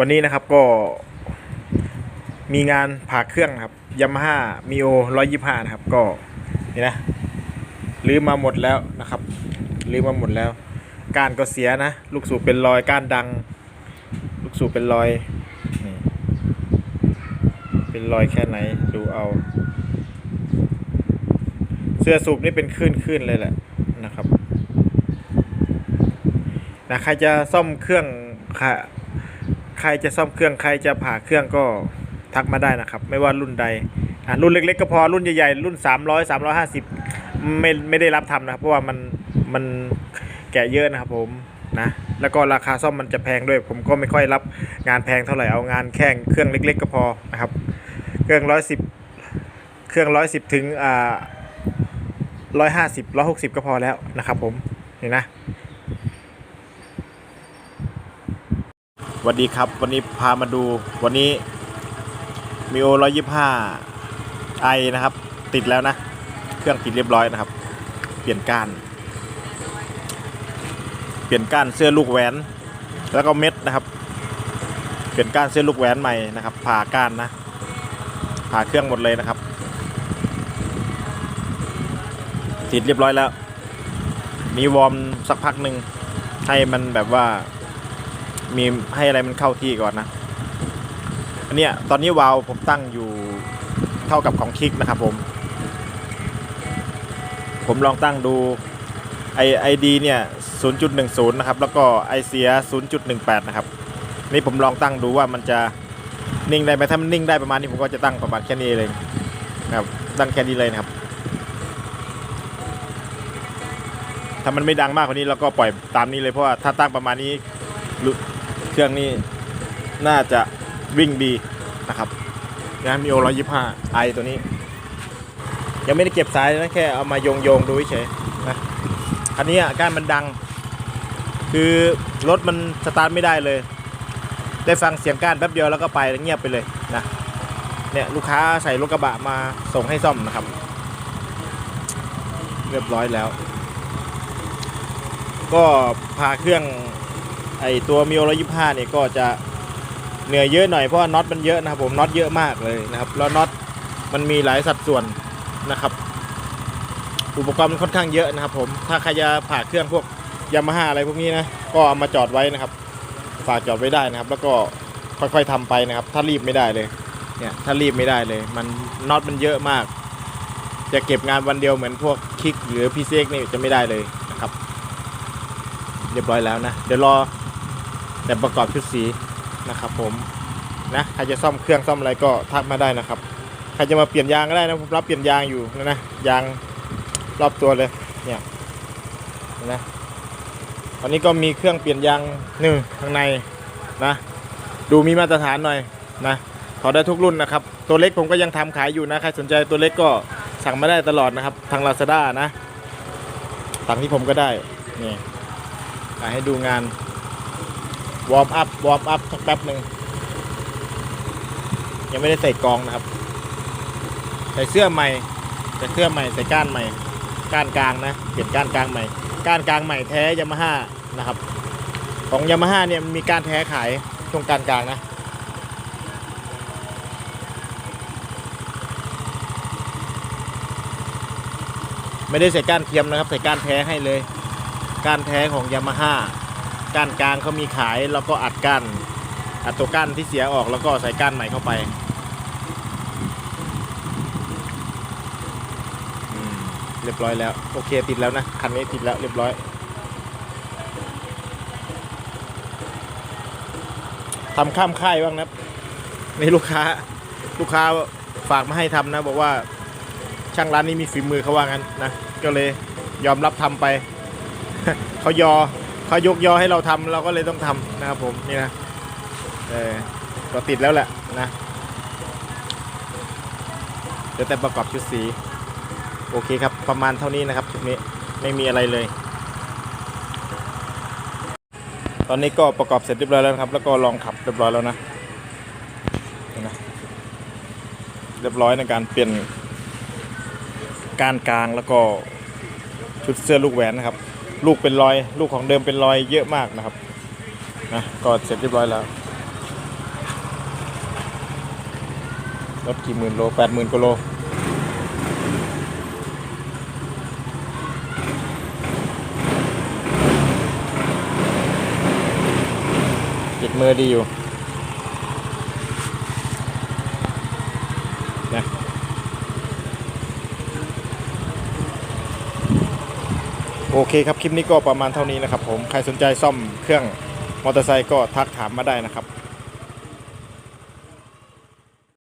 วันนี้นะครับก็มีงานผ่าเครื่องครับยามาฮ่ามีโอร้อยยี่ห้านะครับ ก็นี่นะลืมมาหมดแล้วนะครับลืมมาหมดแล้วกานก็เสียนะ ลูกสูบเป็นรอยก้านดัง ลูกสูบเป็นรอยเป็นรอยแค่ไหนดูเอา เสื้อสูบนี่เป็นคลื่นๆเลยแหละนะครับนะใครจะซ่อมเครื่องใคร ใครจะซ่อมเครื่องใครจะผ่าเครื่องก็ทักมาได้นะครับ ไม่ว่ารุ่นใดอะรุ่นเล็กๆก็พอรุ่นใหญ่ๆรุ่น 300 350 ไม่ไม่ได้รับทำนะครับ เพราะว่ามันมันแกะเยอะนะครับผมนะแล้วก็ราคาซ่อมมันจะแพงด้วย ผมก็ไม่ค่อยรับงานแพงเท่าไหร่เอางานแค่เครื่องเล็ก ๆ ก็พอนะครับ เครื่อง110เครื่อง110ถึงอ่า150 160ก็พอแล้วนะครับผมนี่นะ วัสดีครับ วันนี้พามาดูวันนี้มีโอร้อยยี่ห้าไอนะครับ ติดแล้วนะ เครื่องติดเรียบร้อยนะครับ เปลี่ยนก้าน เปลี่ยนก้านเสื้อลูกแหวน แล้วก็เม็ดนะครับ เปลี่ยนก้านเสื้อลูกแหวนใหม่นะครับ ผ่าก้านนะ ผ่าเครื่องหมดเลยนะครับ ติดเรียบร้อยแล้ว มีวอร์มสักพักหนึ่งให้มันแบบว่า มีให้อะไรมันเข้าที่ก่อนนะอันเนี้ยตอนนี้วาล์วผมตั้งอยู่เท่ากับของคลิกนะครับผม ผมลองตั้งดูไอไอดีเนี่ย 0.10 นะครับ แล้วก็ไอเสีย 0.18 นะครับ นี่ผมลองตั้งดูว่ามันจะนิ่งได้ไหมถ้ามันนิ่งได้ประมาณนี้ผมก็จะตั้งประมาณแค่นี้เลยนะครับตั้งแค่นี้เลยนะครับ ถ้ามันไม่ดังมากกว่านี้เราก็ปล่อยตามนี้เลยเพราะว่าถ้าตั้งประมาณนี้ เครื่องนี้น่าจะวิ่งดีนะครับนะมีโอร้อยยี่ห้าไอตัวนี้ ยังไม่ได้เก็บสายนะแค่เอามาโยงโยงๆดูเฉยนะอันนี้อาการมันดัง คือรถมันสตาร์ทไม่ได้เลย ได้ฟังเสียงก้านแป๊บเดียวแล้วก็ไปแล้วเงียบไปเลยนะเนี่ยลูกค้าใส่รถกระบะมาส่งให้ซ่อมนะครับ เรียบร้อยแล้ว ก็พาเครื่อง ไอตัวมิโอร้อยยี่ห้าเนี่ยก็จะเหนื่อยเยอะหน่อยเพราะน็อตมันเยอะนะครับผมน็อตเยอะมากเลยนะครับ แล้วน็อตมันมีหลายสัดส่วนนะครับ อุปกรณ์มันค่อนข้างเยอะนะครับ ผมถ้าใครจะผ่าเครื่องพวกยามาฮ่าอะไรพวกนี้นะก็เอามาจอดไว้นะครับ ฝากจอดไว้ได้นะครับ แล้วก็ค่อยๆทำไปนะครับ ถ้ารีบไม่ได้เลยเนี่ยถ้ารีบไม่ได้เลย มันน็อตมันเยอะมาก จะเก็บงานวันเดียวเหมือนพวกคิกหรือพีเซ็กนี่จะไม่ได้เลยนะครับ เรียบร้อยแล้วนะ เดี๋ยวรอ แต่ประกอบชุดสีนะครับผมนะใครจะซ่อมเครื่องซ่อมอะไรก็ทักมาได้นะครับใครจะมาเปลี่ยนยางก็ได้นะผมรับเปลี่ยนยางอยู่นะนะยางรอบตัวเลยเนี่ยนะตอนนี้ก็มีเครื่องเปลี่ยนยางหนึ่งข้างในนะ ดูมีมาตรฐานหน่อยนะขอได้ทุกรุ่นนะครับ ตัวเล็กผมก็ยังทำขายอยู่นะใครสนใจตัวเล็กก็สั่งมาได้ตลอดนะครับ ทาง Lazada นะสั่งที่ผมก็ได้นี่ให้ดูงาน วอร์มอัพวอร์มอัพสักแป๊บหนึ่งยังไม่ได้ใส่กองนะครับ ใส่เสื้อใหม่ใส่เสื้อใหม่ใส่ก้านใหม่ ก้านกลางนะเปลี่ยนก้านกลางใหม่ ก้านกลางใหม่แท้ยามาฮ่านะครับ ของยามาฮ่าเนี่ยมีก้านแท้ขายช่วงก้านกลางนะไม่ได้ใส่ก้านเทียมนะครับ ใส่ก้านแท้ให้เลย ก้านแท้ของยามาฮ่า ก้านกลางเขามีขายแล้วก็อัดก้านอัดตัวก้านที่เสียออกแล้วก็ใส่ก้านใหม่เข้าไปเรียบร้อยแล้วโอเคติดแล้วนะคันนี้ติดแล้วเรียบร้อยทำข้ามค่ายบ้างนะนี่ลูกค้า ลูกค้าฝากมาให้ทำนะ บอกว่าช่างร้านนี้มีฝีมือเขาว่างั้นนะก็เลยยอมรับทำไปเขายอ เขายกยอให้เราทำเราก็เลยต้องทำนะครับผมนี่นะเออก็ติดแล้วแหละนะเดี๋ยวแต่ประกอบชุดสี โอเคครับ ประมาณเท่านี้นะครับชุดนี้ไม่มีอะไรเลย ตอนนี้ก็ประกอบเสร็จเรียบร้อยแล้วครับ แล้วก็ลองขับเรียบร้อยแล้วนะนไหมเรียบร้อยในการเปลี่ยนกานกลางแล้วก็ชุดเสื้อลูกแหวนนะครับ ลูกเป็นรอย ลูกของเดิมเป็นรอยเยอะมากนะครับนะก็เสร็จเรียบร้อยแล้วรถกี่หมื่นโลแปดหมื่นกิโลติดมือดีอยู่ โอเคครับ คลิปนี้ก็ประมาณเท่านี้นะครับผม ใครสนใจซ่อมเครื่องมอเตอร์ไซค์ก็ทักถามมาได้นะครับ